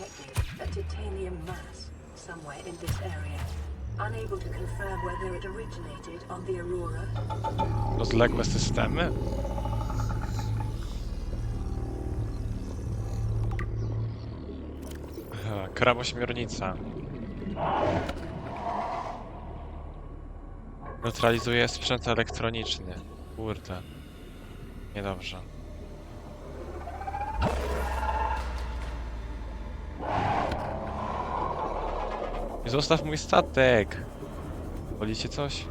detected a titanium mass somewhere in this area. Unable to confirm whether it originated on the Aurora Rozległe systemy? Krabośmiornica. Neutralizuje sprzęt elektroniczny. Kurde. Niedobrze. Zostaw mój statek! Wolicie coś?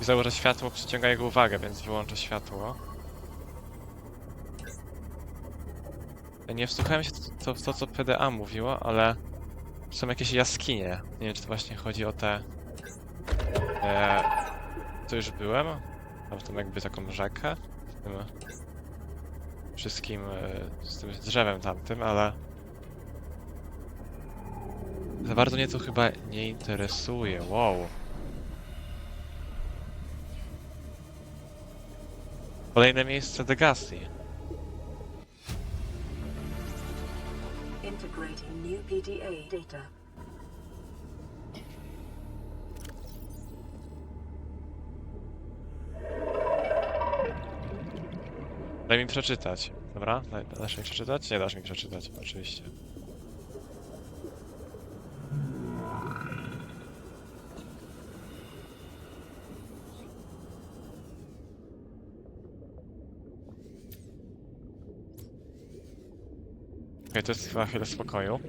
Widzę, że światło przyciąga jego uwagę, więc wyłączę światło. Nie wsłuchałem się w to, w to, co PDA mówiło, ale są jakieś jaskinie. Nie wiem, czy to właśnie chodzi o te... E, to już byłem? Tam tą jakby taką rzekę. Z tym wszystkim, e, z tym drzewem tamtym, ale... Za bardzo mnie to chyba nie interesuje. Wow. Kolejne miejsce Degassi. integrating new PDA data. Daj mi przeczytać. Dobra? Daj, dasz mi przeczytać? Nie dasz mi przeczytać, oczywiście. To jest chyba chwilę spokoju.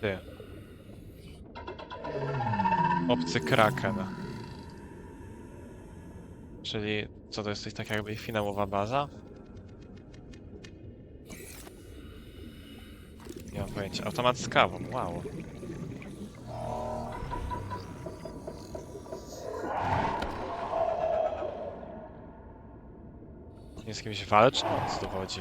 Ty. Obcy kraken. Czyli co to jest tak jakby ich finałowa baza? Nie mam pojęcia. Automat z kawą, wow. Z kimś walczą? O co tu chodzi?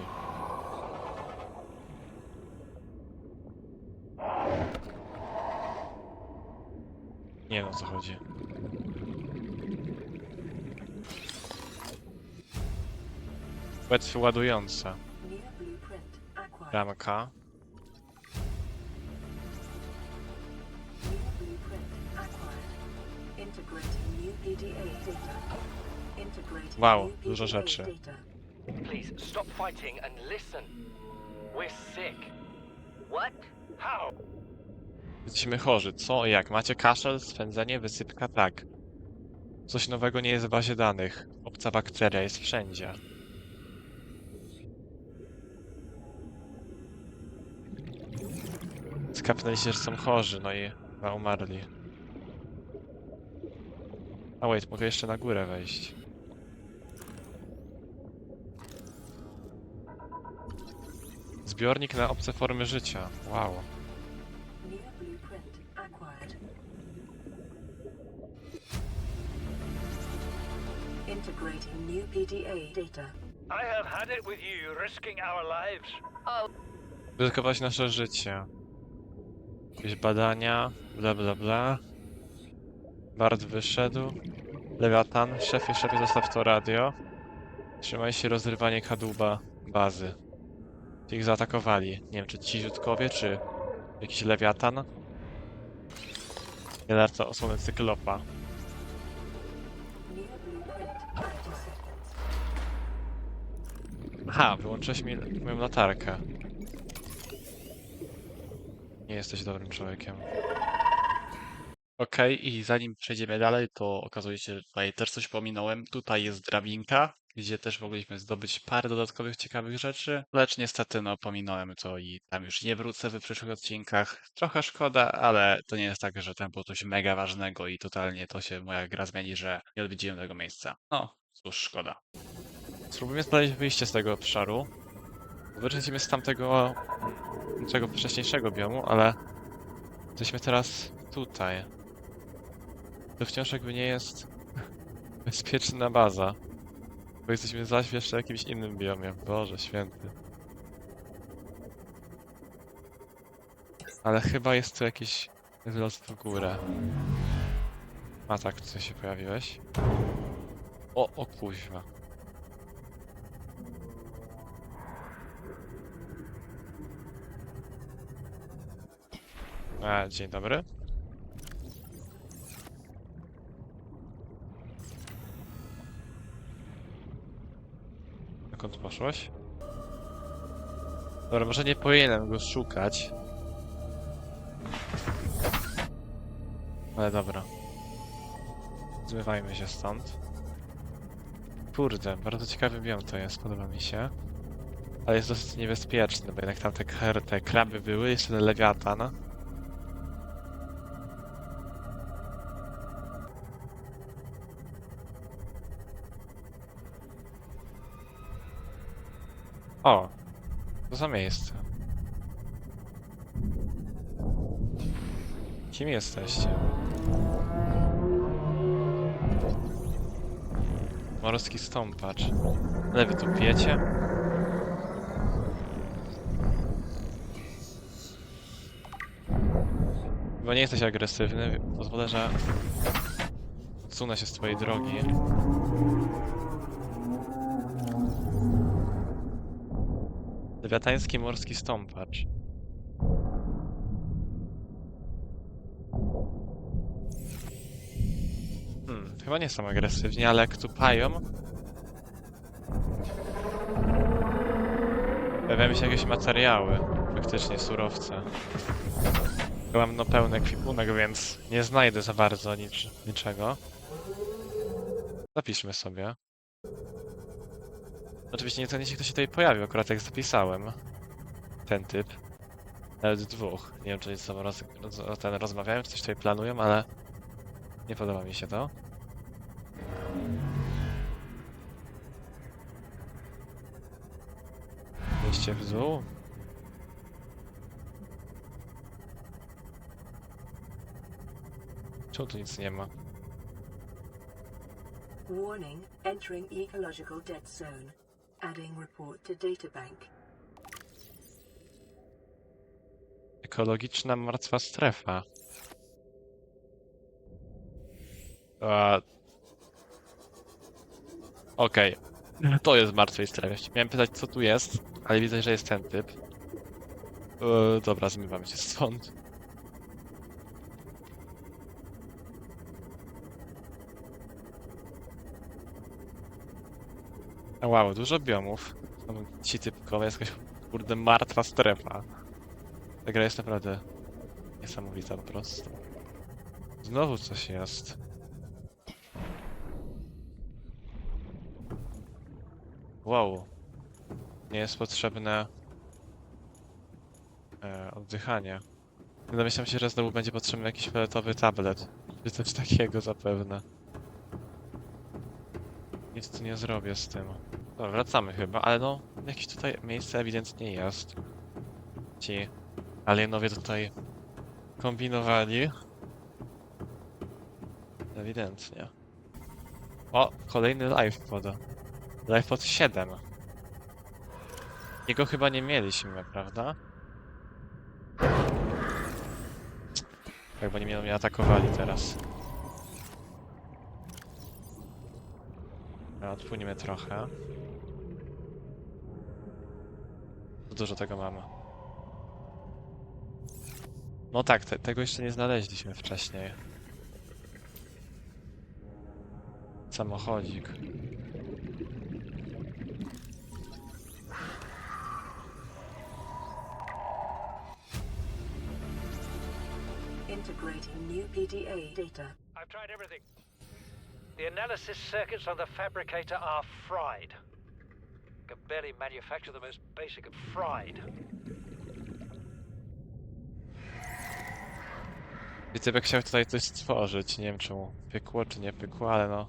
Nie wiem o co chodzi. Płetwy ładujące. Ramka. Wow, dużo rzeczy. Please stop fighting and listen. We're sick. What? How? Jesteśmy chorzy. Co? Jak? Macie kaszel, swędzenie, wysypka? Tak. Coś nowego nie jest w bazie danych. Obca bakteria jest wszędzie. Skapnęli się, że są chorzy, no i umarli. A wait, mogę jeszcze na górę wejść. Zbiornik na obce formy życia. Wow. Integrating new PDA data. I have had it with you risking our lives. ryzykować nasze życie. Jakieś badania, bla bla bla. Bart wyszedł. Lewiatan, szefie, szefie, zostaw to radio. Trzymaj się rozrywanie kadłuba bazy. Ci ich zaatakowali. Nie wiem, czy ci ziutkowie, czy jakiś lewiatan. Cyklopa. New blueprint 30 seconds. Aha, wyłączyłeś mi moją latarkę. Nie jesteś dobrym człowiekiem. Okej, i zanim przejdziemy dalej, to okazuje się, że tutaj też coś pominąłem. Tutaj jest drabinka, gdzie też mogliśmy zdobyć parę dodatkowych ciekawych rzeczy, lecz niestety no pominąłem to i tam już nie wrócę w przyszłych odcinkach. Trochę szkoda, ale to nie jest tak, że tam było coś mega ważnego i totalnie to się moja gra zmieni, że nie odwiedziłem tego miejsca. No, cóż, szkoda. Spróbujemy znaleźć wyjście z tego obszaru. Wylecimy z tamtego tego wcześniejszego biomu, ale jesteśmy teraz tutaj. To wciąż jakby nie jest bezpieczna baza. Bo jesteśmy zaś jeszcze jakimś innym biomie. Boże święty. Ale chyba jest tu jakiś wzrost w górę. A tak, tutaj się pojawiłeś. O, o kuźwa. A, dzień dobry. Dokąd poszłaś? Dobra, może nie powinienem go szukać. Ale dobra. Zmywajmy się stąd. Kurde, bardzo ciekawy biom to jest, podoba mi się. Ale jest dosyć niebezpieczny, bo jednak tam te, te kraby były, jeszcze ten lewiatan. O! Co za miejsce? Kim jesteście? Morski stąpacz. Ale wy tu pijecie? Bo nie jesteś agresywny, pozwolę, że odsunę się z twojej drogi. Lewiatański morski stąpacz. Hmm, chyba nie są agresywni, ale jak tu pają... Pojawiają się jakieś materiały, faktycznie surowce. Mam no pełny ekwipunek, więc nie znajdę za bardzo nicz niczego. Zapiszmy sobie. Oczywiście nie cenię się, kto się tutaj pojawił, akurat jak zapisałem. Ten typ. Nawet dwóch. Nie wiem, czy oni ze sobą roz, roz, ten rozmawiają, czy coś tutaj planują, ale nie podoba mi się to. Wejście w dół. Czemu tu nic nie ma? Warning, entering ecological dead zone. Adding report to databank. Ekologiczna martwa strefa. A... Okej. To jest martwej strefie. Miałem pytać co tu jest, ale widzę, że jest ten typ. E, dobra, zmywamy się stąd. Wow, dużo biomów. Są Ci typkowe, jest jakaś kurde martwa strefa. Ta gra jest naprawdę niesamowita po prostu. Znowu coś jest. Wow. Nie jest potrzebne e, oddychanie. Domyślam się, że znowu będzie potrzebny jakiś fioletowy tablet. Czy coś takiego zapewne. Nic tu nie zrobię z tym. Dobra, wracamy chyba, ale no, jakieś tutaj miejsce ewidentnie jest. Ci alienowie tutaj kombinowali. Ewidentnie. O, kolejny livepod. Livepod 7. Jego chyba nie mieliśmy, prawda? Tak, bo nie mnie, mnie atakowali teraz. Odpłyniemy trochę. Dużo tego mamy. No tak, te, tego jeszcze nie znaleźliśmy wcześniej. Samochodzik. Integrating new PDA data. I've tried everything. The analysis circuits on the fabricator are fried. Can barely manufacture the most basic of fried. Widzę, jak chciał tutaj coś stworzyć. Nie wiem czemu pykło, czy nie pykło, ale no.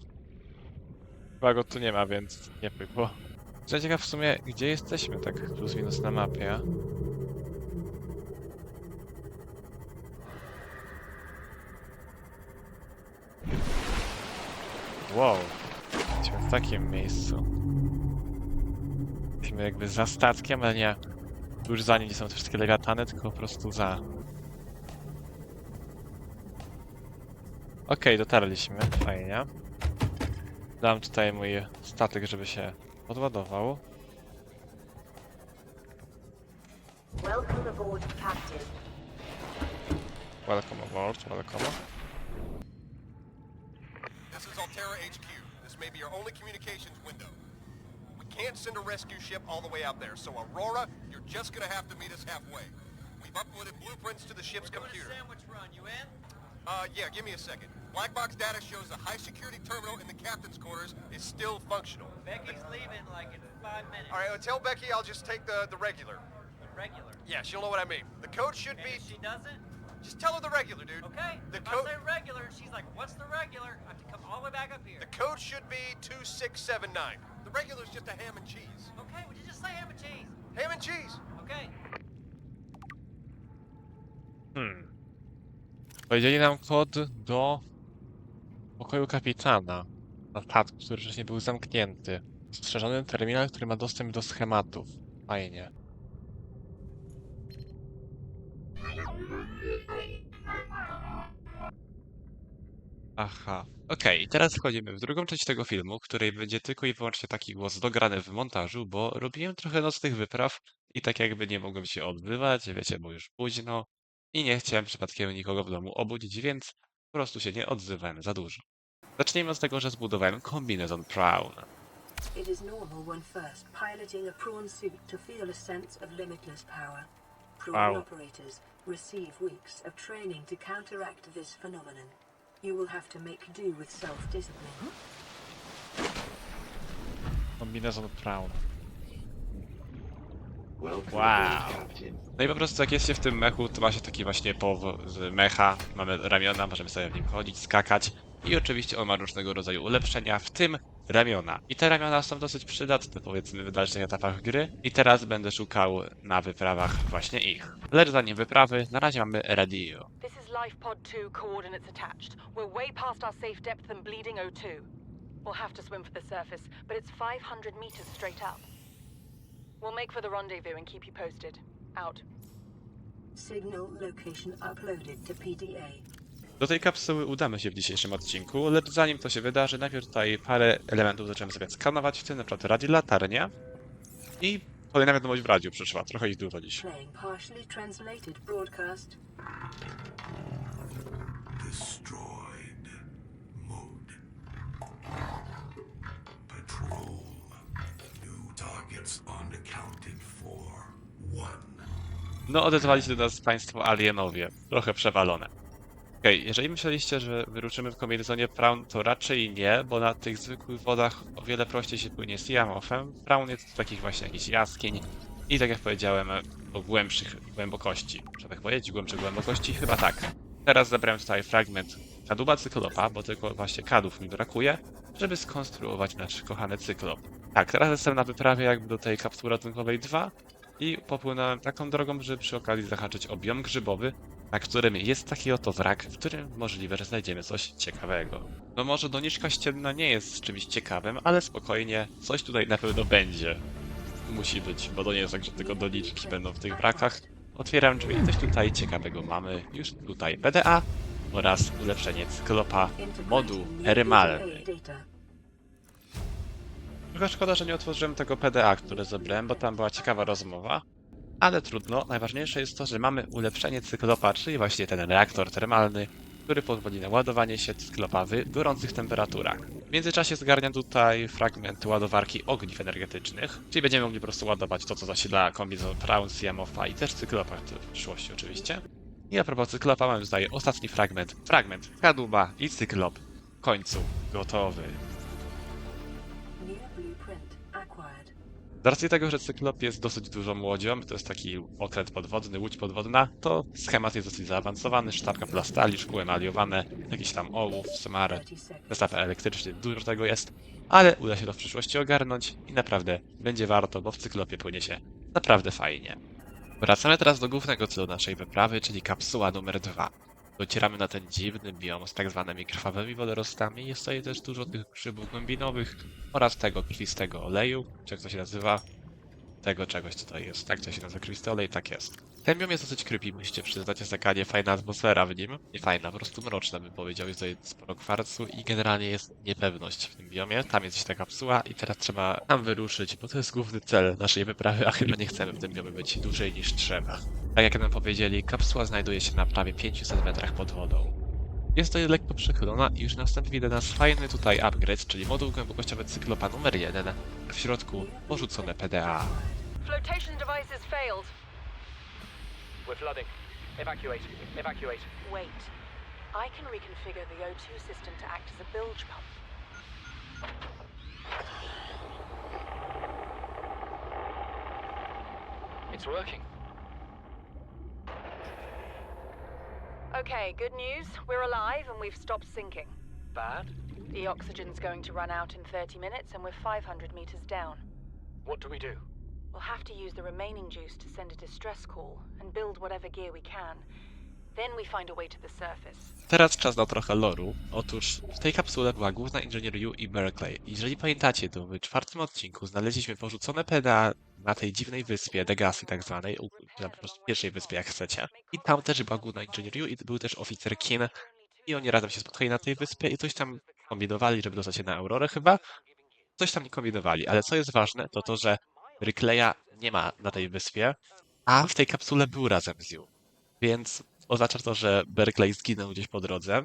Chyba go tu nie ma, więc nie pykło. Ciekaw w sumie, gdzie jesteśmy tak plus minus na mapie. Wow. Jesteśmy w takim miejscu. Jesteśmy jakby za statkiem, ale nie już za nim nie są te wszystkie lewiatany, tylko po prostu za. Okej, dotarliśmy, fajnie. Dam tutaj mój statek, żeby się odładował. Welcome aboard, Captain. Welcome aboard, welcome. Altera HQ. This may be your only communications window. We can't send a rescue ship all the way out there, so Aurora, you're just gonna have to meet us halfway. We've uploaded blueprints to the ship's computer. sandwich run, you in? Uh, yeah, give me a second. Black box data shows the high security terminal in the captain's quarters is still functional. Becky's leaving like in five minutes. All right, uh, tell Becky I'll just take the, the regular. The regular. Yeah, she'll know what I mean. The code should be... she doesn't, Just tell her the regular, dude. okay. The if code... I say regular, and she's like, "What's the regular?" I have to come all the way back up here. The code should be 2679. The regular's just a ham and cheese. Okay, would you just say ham and cheese? Ham and cheese! Okay. Hmm. Powiedzieli nam kod do pokoju kapitana na statku, który wcześniej był zamknięty. Strzeżony terminal, który ma dostęp do schematów. Fajnie. Aha. Okej, i teraz wchodzimy w drugą część tego filmu, w której będzie tylko i wyłącznie taki głos dograny w montażu, bo robiłem trochę nocnych wypraw i tak jakby nie mogłem się odbywać, wiecie, bo już późno i nie chciałem przypadkiem nikogo w domu obudzić, więc po prostu się nie odzywałem za dużo. Zacznijmy od tego, że zbudowałem kombinezon Brown. It is normal when first piloting a prawn suit to feel a sense of limitless power. Prawn Wow. operators receive weeks of training to counteract this phenomenon. You will have to make do with self-discipline. Kombinezon Brown. Wow. No i po prostu jak jest się w tym mechu, to ma się taki właśnie pow z mecha, mamy ramiona, możemy sobie w nim chodzić, skakać i oczywiście on ma różnego rodzaju ulepszenia, w tym ramiona. I te ramiona są dosyć przydatne powiedzmy w dalszych etapach gry i teraz będę szukał na wyprawach właśnie ich. Lecz zanim wyprawy, na razie mamy radio. Life Pod 2 coordinates attached. We're way past our safe depth and bleeding O2. We'll have to swim for the surface, but it's 500 meters straight up. We'll make for the rendezvous and keep you posted. Out. Signal location uploaded to PDA. Do tej kapsuły udamy się w dzisiejszym odcinku, lecz zanim to się wydarzy, najpierw tutaj parę elementów zacząłem sobie skanować, w tym na przykład radio latarnia i kolejna wiadomość w radiu przyszła, trochę ich dużo dziś. Playing partially translated broadcast. Destroyed. Mode. Patrol. New targets unaccounted for. One. No, odezwali się do nas państwo alienowie, trochę przewalone. Okej, jeżeli myśleliście, że wyruszymy w kombinezonie Prawn, to raczej nie, bo na tych zwykłych wodach o wiele prościej się płynie z Yamofem. Prawn jest z takich właśnie jakichś jaskiń i tak jak powiedziałem, o głębszych głębokości. Muszę tak powiedzieć, głębszych głębokości? Chyba tak. Teraz zabrałem tutaj fragment kadłuba cyklopa, bo tylko właśnie kadłub mi brakuje, żeby skonstruować nasz kochany cyklop. Tak, teraz jestem na wyprawie jakby do tej kapsuły ratunkowej 2 i popłynąłem taką drogą, żeby przy okazji zahaczyć o grzybowy, na którym jest taki oto wrak, w którym możliwe, że znajdziemy coś ciekawego. No może doniczka ścienna nie jest czymś ciekawym, ale spokojnie, coś tutaj na pewno będzie. Musi być, bo to nie jest tak, że tylko doniczki będą w tych wrakach. Otwieram drzwi coś tutaj ciekawego mamy. Już tutaj PDA oraz ulepszenie cyklopa modu data. Trochę szkoda, że nie otworzyłem tego PDA, które zebrałem, bo tam była ciekawa rozmowa. Ale trudno, najważniejsze jest to, że mamy ulepszenie cyklopa, czyli właśnie ten reaktor termalny, który pozwoli na ładowanie się cyklopa w gorących temperaturach. W międzyczasie zgarniam tutaj fragment ładowarki ogniw energetycznych, czyli będziemy mogli po prostu ładować to, co zasila kombinezon Prawn, Siamofa i też cyklopa w przyszłości oczywiście. I a propos cyklopa mamy tutaj ostatni fragment, fragment kadłuba i cyklop. W końcu gotowy. Z racji tego, że cyklop jest dosyć dużą łodzią, to jest taki okręt podwodny, łódź podwodna, to schemat jest dosyć zaawansowany, sztabka plastali, szkło emaliowane, jakiś tam ołów, smar, 30 seconds. zestaw elektryczny, dużo tego jest, ale uda się to w przyszłości ogarnąć i naprawdę będzie warto, bo w cyklopie płynie się naprawdę fajnie. Wracamy teraz do głównego celu naszej wyprawy, czyli kapsuła numer 2. Docieramy na ten dziwny biom z tak zwanymi krwawymi wodorostami. Jest tutaj też dużo tych grzybów głębinowych oraz tego krwistego oleju, czy jak to się nazywa. Tego czegoś, co to jest. Tak to się nazywa Crystole i tak jest. Ten biom jest dosyć creepy, musicie przyznać, jest taka niefajna atmosfera w nim. Nie fajna, po prostu mroczna bym powiedział, jest tutaj sporo kwarcu i generalnie jest niepewność w tym biomie. Tam jest ta kapsuła i teraz trzeba tam wyruszyć, bo to jest główny cel naszej wyprawy, a chyba nie chcemy w tym biomie być dłużej niż trzeba. Tak jak nam powiedzieli, kapsuła znajduje się na prawie 500 metrach pod wodą. Jest to lekko przechylona i już następnie widać nas fajny tutaj upgrade, czyli moduł głębokościowy cyklopa numer 1. W środku porzucone PDA. Flotation devices failed. We're flooding. Evacuate. Evacuate. Wait. I can reconfigure the O2 system to act as a bilge pump. It's working. Okay, good news. We're alive and we've stopped sinking. Bad? The oxygen's going to run out in 30 minutes and we're 500 meters down. What do we do? We'll have to use the remaining juice to send a distress call and build whatever gear we can. Teraz czas na trochę loru. Otóż w tej kapsule była główna inżynier Yu i Berkeley. Jeżeli pamiętacie, to w czwartym odcinku znaleźliśmy porzucone PDA na tej dziwnej wyspie, Degassi tak zwanej, na pierwszej wyspie jak chcecie. I tam też była główna inżynier Yu i był też oficer Kin. I oni razem się spotkali na tej wyspie i coś tam kombinowali, żeby dostać się na Aurorę chyba. Coś tam nie kombinowali, ale co jest ważne, to to, że Berkeleya nie ma na tej wyspie, a w tej kapsule był razem z Yu. Więc oznacza to, że Berkeley zginął gdzieś po drodze.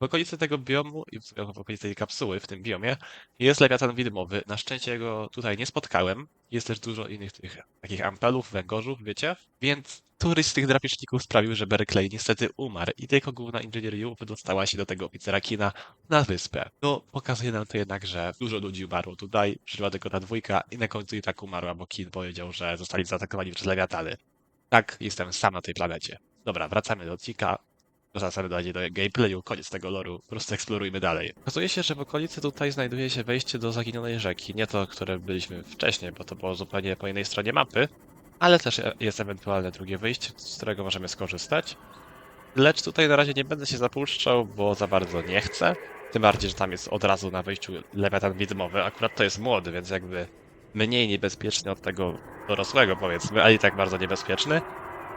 W okolicy tego biomu i w okolicy tej kapsuły, w tym biomie, jest lewiatan widmowy. Na szczęście go tutaj nie spotkałem. Jest też dużo innych tych takich ampelów, węgorzów, wiecie? Więc któryś z tych drapieżników sprawił, że Berkeley niestety umarł i tylko główna inżynier Yu wydostała się do tego oficera Kina na wyspę. No, pokazuje nam to jednak, że dużo ludzi umarło tutaj, przeżyła tylko ta dwójka i na końcu i tak umarła, bo Kin powiedział, że zostali zaatakowani przez lewiatany. Tak, jestem sam na tej planecie. Dobra, wracamy do odcinka. Wracamy do, do gameplayu, koniec tego loru, po prostu eksplorujmy dalej. Okazuje się, że w okolicy tutaj znajduje się wejście do zaginionej rzeki. Nie to, które byliśmy wcześniej, bo to było zupełnie po innej stronie mapy, ale też jest ewentualne drugie wyjście, z którego możemy skorzystać. Lecz tutaj na razie nie będę się zapuszczał, bo za bardzo nie chcę. Tym bardziej, że tam jest od razu na wejściu lewiatan widmowy. Akurat to jest młody, więc jakby mniej niebezpieczny od tego dorosłego, powiedzmy, ale i tak bardzo niebezpieczny.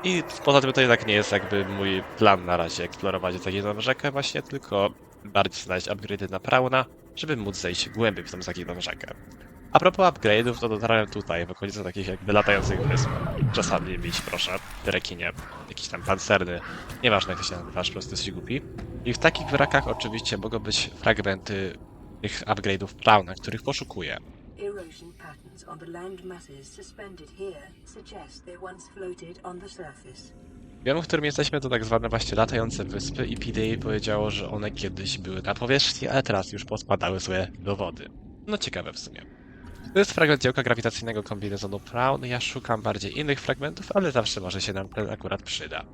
I poza tym to jednak nie jest jakby mój plan na razie eksplorować zaginioną rzekę właśnie, tylko bardziej znaleźć upgrade'y na Prauna, żeby móc zejść głębiej w tą zaginioną rzekę. A propos upgrade'ów, to dotarłem tutaj, w okolicy takich jakby latających wysp. Czasami mieć, proszę, rekinie, jakiś tam pancerny, nieważne jak to się nazywasz, po prostu jesteś głupi. I w takich wrakach oczywiście mogą być fragmenty tych upgrade'ów Prauna, których poszukuję. Erosion patterns on the land masses suspended here suggest they once floated on the surface. Biom, w którym jesteśmy, to tak zwane właśnie latające wyspy i PDA powiedziało, że one kiedyś były na powierzchni, ale teraz już pospadały sobie do wody. No ciekawe w sumie. To jest fragment działka grawitacyjnego kombinezonu Brown. Ja szukam bardziej innych fragmentów, ale zawsze może się nam ten akurat przyda.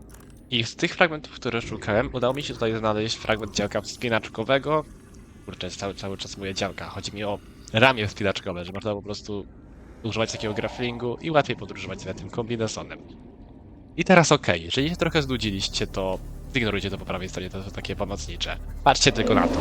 I z tych fragmentów, które szukałem, udało mi się tutaj znaleźć fragment działka wspinaczkowego. Kurczę, cały, cały czas mówię działka. Chodzi mi o ramię wspinaczkowe, że można po prostu używać takiego grapplingu i łatwiej podróżować sobie tym kombinezonem. I teraz okej, jeżeli się trochę znudziliście, to zignorujcie to po prawej stronie, to są takie pomocnicze. Patrzcie tylko na to.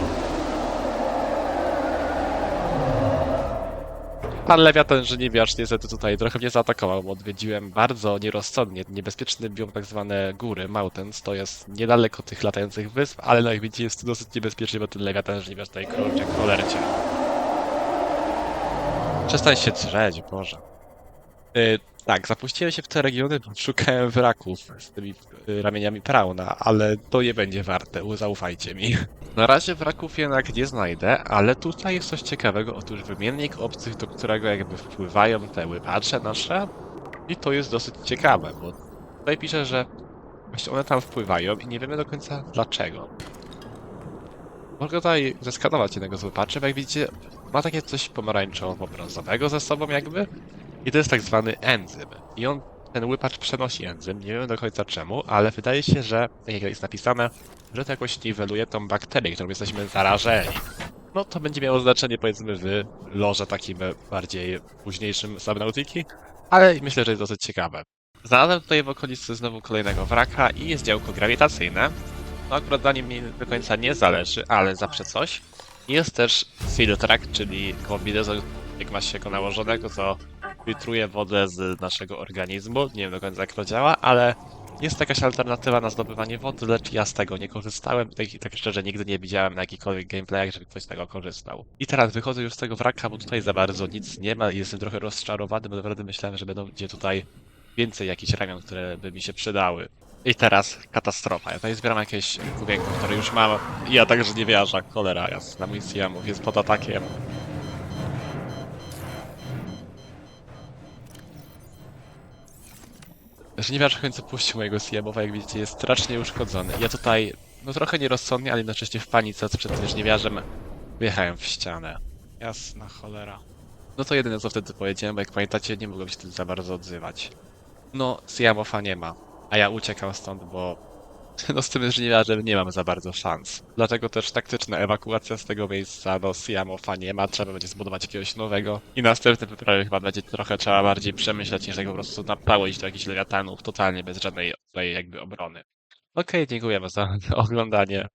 Pan lewiatan żniwiarz niestety tutaj trochę mnie zaatakował, bo odwiedziłem bardzo nierozsądnie niebezpieczny biom tak zwane góry, mountains, to jest niedaleko tych latających wysp, ale no jak widzicie jest dosyć niebezpiecznie, bo ten lewiatan żniwiarz tutaj jak cholercie. Przestań się drzeć, Boże. Y, tak, zapuściłem się w te regiony, bo szukałem wraków z tymi y, ramieniami Prauna, ale to nie będzie warte, zaufajcie mi. Na razie wraków jednak nie znajdę, ale tutaj jest coś ciekawego. Otóż wymiennik obcych, do którego jakby wpływają te łypacze nasze. I to jest dosyć ciekawe, bo tutaj pisze, że właśnie one tam wpływają i nie wiemy do końca dlaczego. Mogę tutaj zeskanować jednego z łypaczy, bo jak widzicie, ma takie coś pomarańczowo-brązowego ze sobą jakby. I to jest tak zwany enzym. I on, ten łypacz przenosi enzym, nie wiemy do końca czemu, ale wydaje się, że, tak jak jest napisane, że to jakoś niweluje tą bakterię, którą jesteśmy zarażeni. No to będzie miało znaczenie powiedzmy w lorze takim bardziej późniejszym Subnautiki, ale myślę, że jest dosyć ciekawe. Znalazłem tutaj w okolicy znowu kolejnego wraka i jest działko grawitacyjne. No akurat na nim mi do końca nie zależy, ale zawsze coś. Jest też Filtrak, czyli kombinezon, jak ma się go nałożonego, to filtruje wodę z naszego organizmu. Nie wiem do końca jak to działa, ale jest jakaś alternatywa na zdobywanie wody, lecz ja z tego nie korzystałem. Tak, tak szczerze nigdy nie widziałem na jakichkolwiek gameplayach, żeby ktoś z tego korzystał. I teraz wychodzę już z tego wraka, bo tutaj za bardzo nic nie ma i jestem trochę rozczarowany, bo naprawdę myślałem, że będą gdzie tutaj więcej jakichś ramion, które by mi się przydały. I teraz katastrofa. Ja tutaj zbieram jakieś kubienko, które już mam. I ja także nie wierzę. Cholera jasna. Mój Siamów jest pod atakiem. Żniwiarz w końcu puścił mojego Siamowa, jak widzicie, jest strasznie uszkodzony. Ja tutaj, no trochę nierozsądnie, ale jednocześnie w panice przed tym żniwiarzem wjechałem w ścianę. Jasna cholera. No to jedyne co wtedy powiedziałem, bo jak pamiętacie, nie mogłem się wtedy za bardzo odzywać. No, Siamofa nie ma. A ja uciekam stąd, bo no z tym żniwiarzem nie mam za bardzo szans. Dlatego też taktyczna ewakuacja z tego miejsca, no Siamofa nie ma, trzeba będzie zbudować jakiegoś nowego. I następny wyprawy chyba będzie trochę trzeba bardziej przemyśleć, niż jak po prostu napałyć do jakichś lewiatanów totalnie bez żadnej tutaj jakby obrony. Okej, dziękuję za oglądanie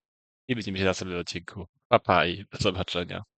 i widzimy się na następnym odcinku. Pa pa i do zobaczenia.